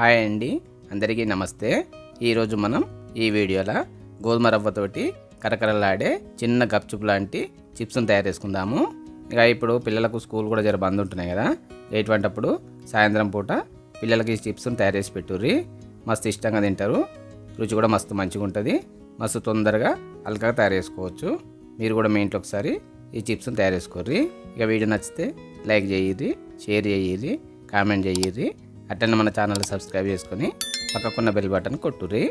Hi అండి. అందరికీ నమస్తే. ఈరోజు మనం ఈ వీడియోలో గోధుమ రవ్వతోటి కరకరలాడే చిన్న గప్చుప్ లాంటి చిప్స్ని తయారు చేసుకుందాము. ఇక ఇప్పుడు పిల్లలకు స్కూల్ కూడా జర బంద్ ఉంటున్నాయి కదా. ఎటువంటప్పుడు సాయంత్రం పూట పిల్లలకి ఈ చిప్స్ని తయారు చేసి పెట్టుర్రి. మస్తు ఇష్టంగా తింటారు. రుచి కూడా మస్తు మంచిగా ఉంటుంది. మస్తు తొందరగా అల్కగా తయారు చేసుకోవచ్చు. మీరు కూడా మీ ఇంట్లో ఒకసారి ఈ చిప్స్ని తయారు చేసుకోర్రి. ఇక వీడియో నచ్చితే లైక్ చేయిర్రి షేర్ చేయిర్రి కామెంట్ చేయిర్రి. అట్లనే మన ఛానల్ సబ్స్క్రైబ్ చేసుకొని పక్కకున్న బెల్ బటన్ కొట్టుర్రి.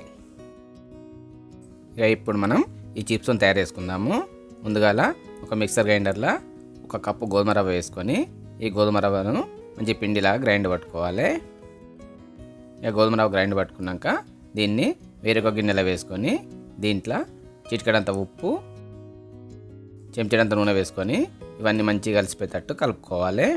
ఇక ఇప్పుడు మనం ఈ చిప్స్ని తయారు చేసుకుందాము. ముందుగాల ఒక మిక్సర్ గ్రైండర్లో ఒక కప్పు గోధుమ రవ్వ వేసుకొని ఈ గోధుమ రవ్వను మంచి పిండిలాగా గ్రైండ్ పట్టుకోవాలి. ఇక గోధుమ రవ్వ గ్రైండ్ పట్టుకున్నాక దీన్ని వేరొక గిన్నెలో వేసుకొని దీంట్లో చిటికడంత ఉప్పు చెంచడంత నూనె వేసుకొని ఇవన్నీ మంచిగా కలిసిపోయేటట్టు కలుపుకోవాలి.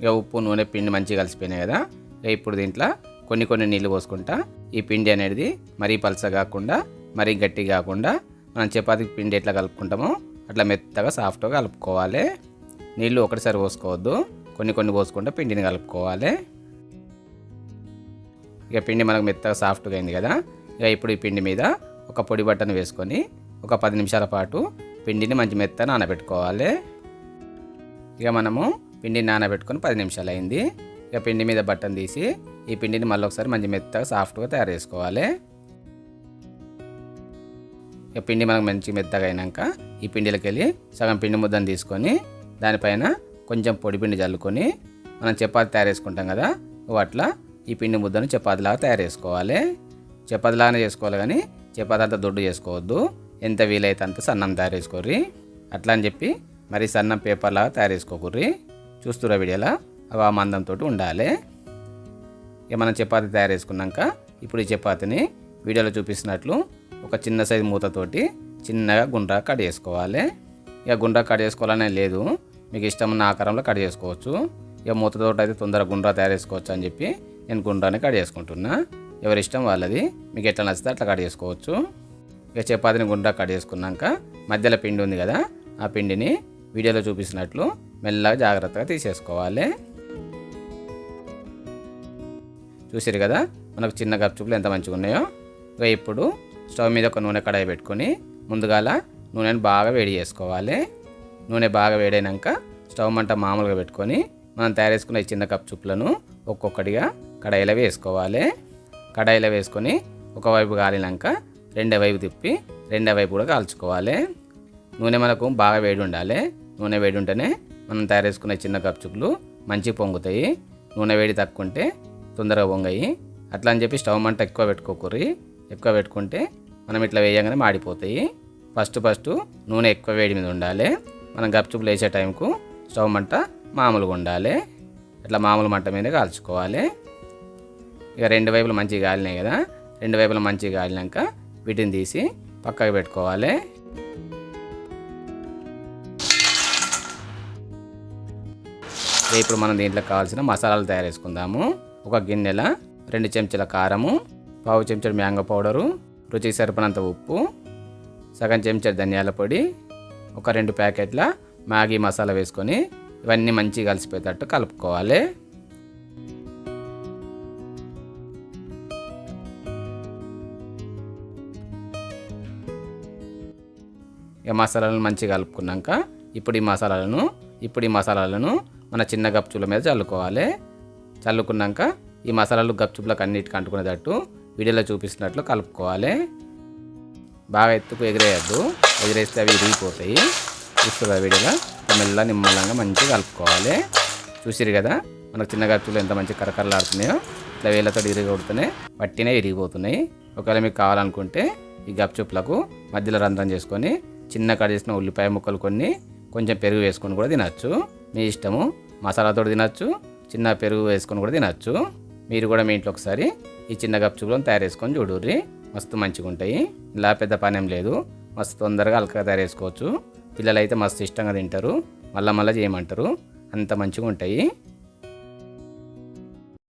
ఇక ఉప్పు నూనె పిండి మంచిగా కలిసిపోయినాయి కదా. ఇక ఇప్పుడు దీంట్లో కొన్ని కొన్ని నీళ్ళు పోసుకుంటా. ఈ పిండి అనేది మరీ పలస కాకుండా మరీ గట్టి కాకుండా మనం చపాతీ పిండి ఎట్లా కలుపుకుంటామో అట్లా మెత్తగా సాఫ్ట్గా కలుపుకోవాలి. నీళ్ళు ఒకటిసారి పోసుకోవద్దు. కొన్ని కొన్ని పోసుకుంటా పిండిని కలుపుకోవాలి. ఇక పిండి మనకు మెత్తగా సాఫ్ట్గా అయింది కదా. ఇక ఇప్పుడు ఈ పిండి మీద ఒక పొడి బట్టను వేసుకొని ఒక పది నిమిషాల పాటు పిండిని మంచి మెత్త నానబెట్టుకోవాలి. ఇక మనము పిండిని నానబెట్టుకొని పది నిమిషాలు అయింది. ఇక పిండి మీద బట్టను తీసి ఈ పిండిని మళ్ళీ ఒకసారి మంచి మెత్తగా సాఫ్ట్గా తయారు చేసుకోవాలి. ఇక పిండి మనకు మంచి మెత్తగా అయినాక ఈ పిండిలోకి వెళ్ళి సగం పిండి ముద్దను తీసుకొని దానిపైన కొంచెం పొడి పిండి చల్లుకొని మనం చపాతి తయారు చేసుకుంటాం కదా అట్లా ఈ పిండి ముద్దను చపాతీలాగా తయారు చేసుకోవాలి. చపాతీలాగానే చేసుకోవాలి కానీ చపాతీ అంతా దొడ్డు చేసుకోవద్దు. ఎంత వీలైతే అంత సన్నం తయారు చేసుకోర్రి. అట్లా అని చెప్పి మరి సన్నం పేపర్లాగా తయారు చేసుకోకుర్రి. చూస్తురా వీడియోలో? అవి ఆ మందంతో ఉండాలి. ఇక మనం చపాతి తయారు చేసుకున్నాక ఇప్పుడు ఈ చపాతీని వీడియోలో చూపిస్తున్నట్లు ఒక చిన్న సైజు మూతతోటి చిన్నగా గుండ్రా కట్ చేసుకోవాలి. ఇక గుండ్రా కట్ చేసుకోవాలనే లేదు. మీకు ఇష్టమైన ఆకారంలో కట్ చేసుకోవచ్చు. ఇక మూతతో అయితే తొందరగా గుండ్రా తయారు చేసుకోవచ్చు అని చెప్పి నేను గుండ్రాని కట్ చేసుకుంటున్నా. ఎవరి ఇష్టం వాళ్ళది. మీకు ఎట్లా నచ్చితే అట్లా కట్ చేసుకోవచ్చు. ఇక చపాతీని గుండ్రా కట్ చేసుకున్నాక మధ్యలో పిండి ఉంది కదా ఆ పిండిని వీడియోలో చూపిస్తున్నట్లు మెల్లగా జాగ్రత్తగా తీసేసుకోవాలి. చూసారు కదా? మనకు చిన్న గప్చుపులు ఎంత మంచిగా ఉన్నాయో? ఇక ఇప్పుడు స్టవ్ మీద ఒక నూనె కడాయి పెట్టుకొని ముందుగాల నూనెని బాగా వేడి చేసుకోవాలి. నూనె బాగా వేడైనాక స్టవ్ మంట మామూలుగా పెట్టుకొని మనం తయారు చేసుకున్న ఈ చిన్న కప్చుప్లను ఒక్కొక్కటిగా కడాయిలో వేసుకోవాలి. కడాయిలో వేసుకొని ఒకవైపు కాలినాక రెండో వైపు తిప్పి రెండో వైపు కూడా కాల్చుకోవాలి. నూనె మనకు బాగా వేడి ఉండాలి. నూనె వేడి ఉంటేనే మనం తయారు చేసుకునే చిన్న కప్చుకులు మంచి పొంగుతాయి. నూనె వేడి తక్కువ ఉంటే తొందరగా పొంగాయి. అట్లా అని చెప్పి స్టవ్ మంట ఎక్కువ పెట్టుకోకూరి ఎక్కువ పెట్టుకుంటే మనం ఇట్లా వేయగానే మాడిపోతాయి. ఫస్ట్ ఫస్ట్ నూనె ఎక్కువ వేడి మీద ఉండాలి. మనం గప్చుపులు వేసే టైంకు స్టవ్ మంట మామూలుగా ఉండాలి. ఇట్లా మామూలు మంట మీద కాల్చుకోవాలి. ఇక రెండు వైపులు మంచిగా కాలినాయి కదా. రెండు వైపులు మంచిగా కాలినాక వీటిని తీసి పక్కకు పెట్టుకోవాలి. ఇప్పుడు మనం దీంట్లో కావాల్సిన మసాలాలు తయారు చేసుకుందాము ఒక గిన్నెల రెండు చెంచాల కారము పావు చెంచాడు మ్యాంగో పౌడరు రుచికి సరిపడినంత ఉప్పు సగం చెంచా ధనియాల పొడి ఒక రెండు ప్యాకెట్ల మ్యాగీ మసాలా వేసుకొని ఇవన్నీ మంచిగా కలిసిపోయేటట్టు కలుపుకోవాలి. ఈ మసాలాలను మంచిగా కలుపుకున్నాక ఇప్పుడు ఈ మసాలాలను ఇప్పుడు ఈ మసాలాలను మన చిన్న గప్చుల మీద చల్లుకోవాలి. చల్లుకున్నాక ఈ మసాలాలు గప్చుప్లకు అన్నిటికి అంటుకునేటట్టు వీడియోలో చూపిస్తున్నట్లు కలుపుకోవాలి. బాగా ఎత్తుకు ఎగిరేయద్దు. ఎగిరేస్తే అవి ఇరిగిపోతాయి చూస్తుంది వీడియోలో? మెల్ల నిమ్మలంగా మంచిగా కలుపుకోవాలి. చూసిరు కదా? మనకు చిన్న గప్చులు ఎంత మంచి కరకరలాడుతున్నాయో. ఇట్లా వేళ్ళతో ఇరిగొడుతున్నాయి పట్టినే ఇరిగిపోతున్నాయి ఒకవేళ మీకు కావాలనుకుంటే ఈ గప్చుప్లకు మధ్యలో రంధ్రం చేసుకొని చిన్న కట్ చేసిన ఉల్లిపాయ ముక్కలు కొన్ని కొంచెం పెరుగు వేసుకొని కూడా తినచ్చు. మీ ఇష్టము మసాలాతో తినచ్చు చిన్న పెరుగు వేసుకొని కూడా తినచ్చు. మీరు కూడా మీ ఇంట్లో ఒకసారి ఈ చిన్న గప్చుపులను తయారు చేసుకొని చూడుర్రి. మస్తు మంచిగా ఉంటాయి. ఇలా పెద్ద పనేం లేదు. మస్తు తొందరగా అలకగా తయారు చేసుకోవచ్చు. పిల్లలు అయితే మస్తు ఇష్టంగా తింటారు. మళ్ళీ మళ్ళీ చేయమంటారు. అంత మంచిగా ఉంటాయి.